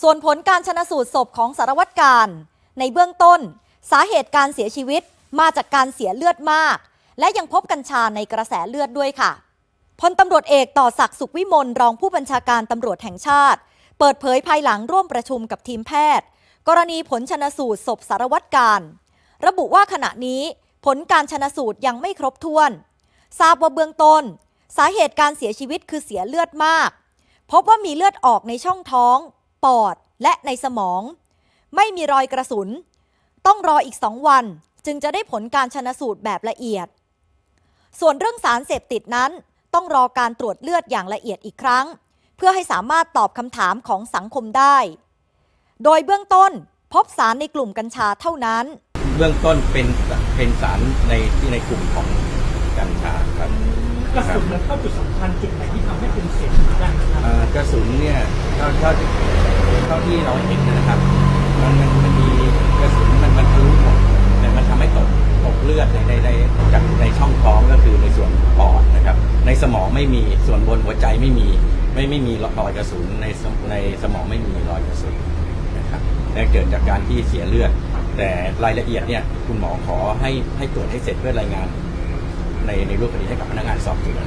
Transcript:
ส่วนผลการชนะสูตรศพของสารวัตรการ ในเบื้องต้น สาเหตุการเสียชีวิตมาจากการเสียเลือดมาก และยังพบกัญชาในกระแสเลือดด้วยค่ะพลตำรวจเอกต่อศักดิ์สุขวิมลรองผู้บัญชาการตำรวจแห่งชาติ เปิดเผยภายหลังร่วมประชุมกับทีมแพทย์ กรณีผลชนสูตรศพสารวัตรการ ระบุว่าขณะนี้ผลการชนสูตรยังไม่ครบถ้วน ทราบว่าเบื้องต้น สาเหตุการเสียชีวิตคือเสียเลือดมาก พบว่ามีเลือดออกในช่องท้อง ปอด และในสมอง ไม่มีรอยกระสุน ต้องรออีกสองวัน จึงจะได้ผลการชนสูตรแบบละเอียด ส่วนเรื่องสารเสพติดนั้น ต้องรอการตรวจเลือดอย่างละเอียดอีกครั้ง เพื่อให้สามารถตอบคำถามของสังคมได้ โดยเบื้องต้นพบสารในกลุ่มกัญชาเท่านั้น เบื้องต้นเป็นเป็นสารในที่ในกลุ่มของกัญชาครับกระสุนมันเข้าจุดสำคัญจุดไหนที่ทำให้เป็นเสียงดังนะครับ เอ่อกระสุนเนี่ยเท่าเท่าที่เที่เราเห็นนะครับ มันมันมันมีกระสุนมันมันทะลุหมดแต่มันทำให้ตกตกเลือดในในในจากในช่องท้องก็คือในส่วนปอดนะครับ ในสมองไม่มีส่วนบนหัวใจไม่มีไม่ไม่มีรอยกระสุนในในสมองไม่มีรอยกระสุนนะครับและเกิดจากการที่เสียเลือด แต่รายละเอียดเนี่ยคุณหมอขอให้ให้ตรวจให้เสร็จเพื่อรายงาน ในในรูปคดีให้กับพนักงานสอบสวน